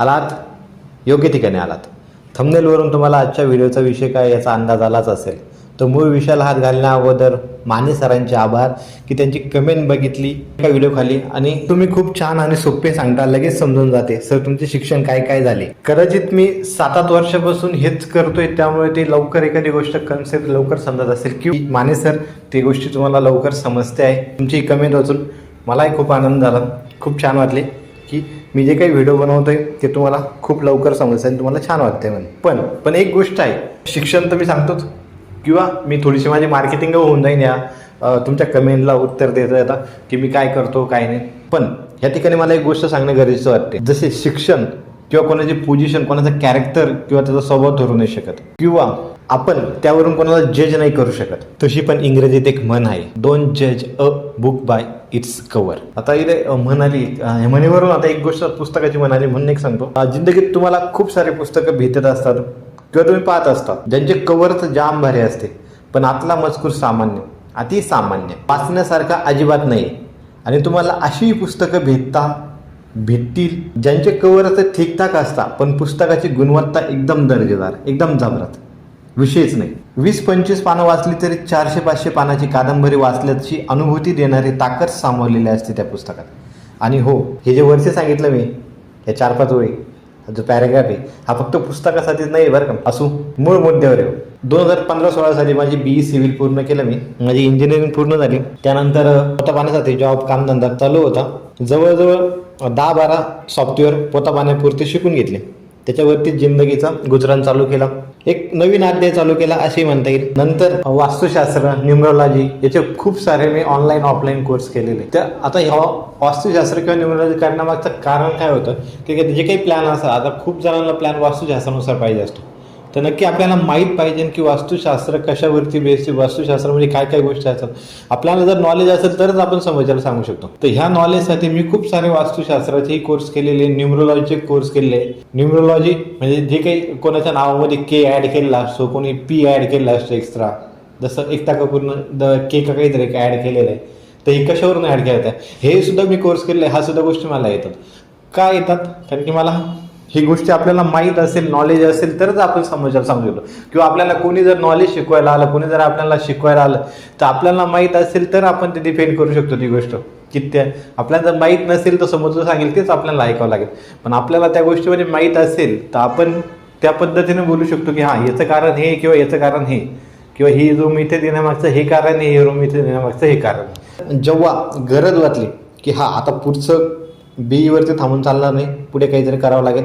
आलात? योग्य ठिकाणी आलात. थंबनेलवरून तुम्हाला आजच्या व्हिडिओचा विषय काय याचा अंदाज आलाच असेल. तर मूळ विषयाला हात घालण्या अगोदर माने सरांचे आभार की त्यांची कमेंट बघितली एका व्हिडिओ खाली आणि तुम्ही खूप छान आणि सोपे सांगता लगेच समजून जाते. सर तुमचे शिक्षण काय काय झाले? कदाचित मी सात आठ वर्षापासून हेच करतोय त्यामुळे ते लवकर एखादी गोष्ट कन्सेप्ट लवकर समजत असेल की माने सर ती गोष्टी तुम्हाला लवकर समजते आहे. तुमची कमेंट वाचून मलाही खूप आनंद झाला. खूप छान वाटले. की मी जे काही व्हिडिओ बनवतोय ते तुम्हाला खूप लवकर समजतं आणि तुम्हाला छान वाटतंय म्हणून पण पण एक गोष्ट आहे शिक्षण तर मी सांगतोच. किंवा मी थोडीशी माझी मार्केटिंग होऊन जाईन या तुमच्या कमेंटला उत्तर देता येता की मी काय करतो काय नाही. पण या ठिकाणी मला एक गोष्ट सांगणं गरजेचं वाटते जसे शिक्षण किंवा कोणाची पोझिशन कोणाचं कॅरेक्टर किंवा त्याचा स्वभाव धरू नाही शकत. किंवा आपण त्यावरून कोणाला जज नाही करू शकत. तशी पण इंग्रजीत एक म्हण आहे डोंट जज a book by its cover आता इथे म्हणाली म्हणेवरून म्हणीवरून आता एक गोष्ट पुस्तकाची म्हणाली म्हणून एक सांगतो. जिंदगीत तुम्हाला खूप सारे पुस्तकं भेटत असतात किंवा तुम्ही पाहत असता ज्यांचे कव्हर तर जाम भारी असते पण आतला मजकूर सामान्य अति सामान्य वाचण्यासारखा अजिबात नाही. आणि तुम्हाला अशीही पुस्तकं भेटता भेटतील ज्यांचे कवर तर ठीकठाक असता पण पुस्तकाची गुणवत्ता एकदम दर्जेदार एकदम जबरात विषयच नाही. वीस पंचवीस पानं वाचली तरी चारशे पाचशे पानाची कादंबरी वाचल्याची अनुभूती देणारी ताकद सामावलेली असते त्या पुस्तकात. आणि हो हे जे वरचे सांगितलं मी या चार पाच वेळी जो पॅरेग्राफ आहे हा फक्त पुस्तकासाठीच नाही बरं का? असू मूळ मुद्द्यावर येऊ. दोन हजार पंधरा सोळा साली माझी ई सिव्हिल पूर्ण केलं मी माझी इंजिनिअरिंग पूर्ण झाली. त्यानंतर पोता पाण्यासाठी जॉब कामधंदा चालू होता. जवळजवळ दहा बारा सॉफ्टवेअर पोता पाण्यापुरते शिकून घेतले. त्याच्यावरती जिंदगीचा गुजरान चालू केला. एक नवीन अध्याय चालू केला असे म्हणता येईल. नंतर वास्तुशास्त्र न्युमरोलॉजी याचे खूप सारे मी ऑनलाईन ऑफलाईन कोर्स केलेले. तर आता ह्या वास्तुशास्त्र किंवा न्युमरोलॉजी करण्यामागचं कारण काय होतं? की जे काही प्लॅन असतात. आता खूप जणांना प्लॅन वास्तुशास्त्रानुसार पाहिजे असतो. तर नक्की आपल्याला माहीत पाहिजे की वास्तुशास्त्र कशावरती बेसते वास्तुशास्त्र म्हणजे काय काय गोष्टी असतात. आपल्याला जर नॉलेज असेल तरच आपण समजायला सांगू शकतो. तर ह्या नॉलेजसाठी मी खूप सारे वास्तुशास्त्राचेही कोर्स केलेले न्युमरोलॉजीचे कोर्स केलेले. न्युमरोलॉजी म्हणजे जे काही कोणाच्या नावामध्ये के ॲड केलेला असतो कोणी पी ॲड केलेला असतो एक्स्ट्रा जसं एकता कपूरनं द के का काहीतरी एक ॲड केलेलं आहे. तर हे कशावरून ॲड केलं हे सुद्धा मी कोर्स केले हा सुद्धा गोष्टी मला येतात. का येतात? कारण की मला ही गोष्टी आपल्याला माहीत असेल नॉलेज असेल तरच आपण समजायला सांगू शकतो. किंवा आपल्याला कोणी जर नॉलेज शिकवायला आलं कोणी जर आपल्याला शिकवायला आलं तर आपल्याला माहीत असेल तर आपण ते डिफेंड करू शकतो ती गोष्ट. की त्या आपल्याला जर माहीत नसेल तर समोरचं सांगेल तेच आपल्याला ऐकावं लागेल. पण आपल्याला त्या गोष्टीमध्ये माहीत असेल तर आपण त्या पद्धतीने बोलू शकतो की हां याचं कारण हे किंवा याचं कारण हे. किंवा ही रूम इथे देण्यामागचं हे कारण हे रूम इथे देण्यामागचं हे कारण जेव्हा गरज वाटली की हा आता पुढचं बीईवरती थांबून चालणार नाही. पुढे काहीतरी करावं लागेल.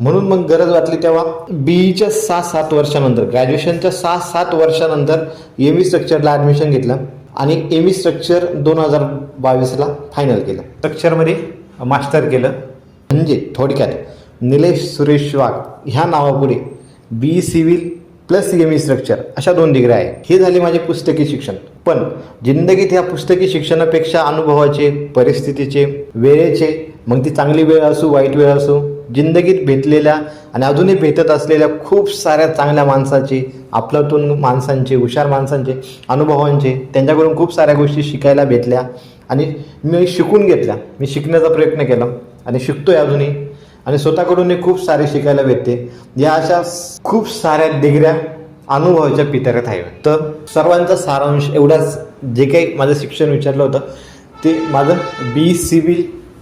म्हणून मग गरज वाटली तेव्हा बीईच्या सहा सात वर्षानंतर ग्रॅज्युएशनच्या सहा सात वर्षानंतर एम ई स्ट्रक्चरला ॲडमिशन घेतलं आणि एम ई स्ट्रक्चर दोन हजार बावीसला फायनल केलं. स्ट्रक्चरमध्ये मास्टर केलं. म्हणजे थोडक्यात निलेश सुरेश वाघ ह्या नावापुढे B civil plus M E structure अशा दोन डिग्र्या आहे. हे झाले माझे पुस्तकी शिक्षण. पण जिंदगीत ह्या पुस्तकी शिक्षणापेक्षा अनुभवाचे परिस्थितीचे वेळेचे मग ती चांगली वेळ असो वाईट वेळ असो जिंदगीत भेटलेल्या आणि अजूनही भेटत असलेल्या खूप साऱ्या चांगल्या माणसाचे आपल्यातून माणसांचे हुशार माणसांचे अनुभवांचे त्यांच्याकडून खूप साऱ्या गोष्टी शिकायला भेटल्या आणि मी शिकून घेतल्या. मी शिकण्याचा प्रयत्न केला आणि शिकतोय अजूनही. आणि स्वतःकडूनही खूप सारे शिकायला भेटते. या अशा खूप साऱ्या डिग्र्या अनुभवाच्या पितऱ्यात आहे. तर सर्वांचा सारांश एवढाच. जे काही माझं शिक्षण विचारलं होतं ते माझं बी सी बी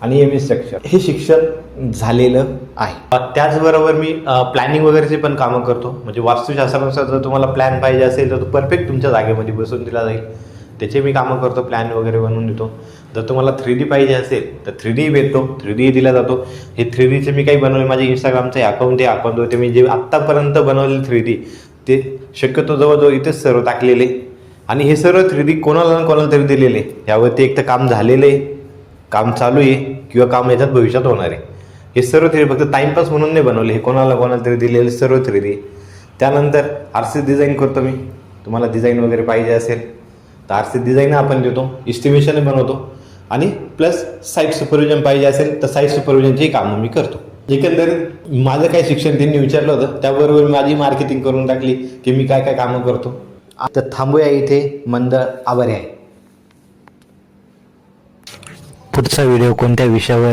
आणि एम ए स्ट्रक्चर हे शिक्षण झालेलं आहे. त्याचबरोबर मी प्लॅनिंग वगैरेचे पण कामं करतो. म्हणजे वास्तुशास्त्रानुसार जर तुम्हाला प्लॅन पाहिजे असेल तर तो परफेक्ट तुमच्या जागेमध्ये बसून दिला जाईल. त्याचे मी कामं करतो प्लॅन वगैरे बनवून देतो. जर तुम्हाला थ्री डी पाहिजे असेल तर थ्री डी भेटतो. थ्री डी दिला जातो. हे थ्री डीचे मी काही बनवले माझे इंस्टाग्रामचे अकाउंट ते अकाउंट होते मी जे आत्तापर्यंत बनवले थ्री डी ते शक्यतो जवळजवळ इथेच सर्व टाकलेले. आणि हे सर्व थ्री डी कोणाला ना कोणाला तरी दिलेले. यावरती एक तर काम झालेलं आहे. काम चालू आहे किंवा काम याच्यात भविष्यात होणार आहे. हे सर्व थ्री फक्त टाईमपास म्हणून नाही बनवले. हे कोणाला कोणाला तरी दिलेले सर्व थ्री डी त्यानंतर आर सी डिझाईन करतो मी. तुम्हाला डिझाईन वगैरे पाहिजे असेल तर आर सी डिझाईन आपण देतो. इस्टिमेशन बनवतो. आणि प्लस साईट सुपरविजन पाहिजे असेल तर साईट सुपरविजनचेही कामं मी करतो. एकंदरीत माझं काय शिक्षण त्यांनी विचारलं होतं त्याबरोबर माझी मार्केटिंग करून टाकली की मी काय काय कामं करतो. तर थांबूया इथे मंद आभारी आहे. पुढचा व्हिडिओ कोणत्या विषयावर?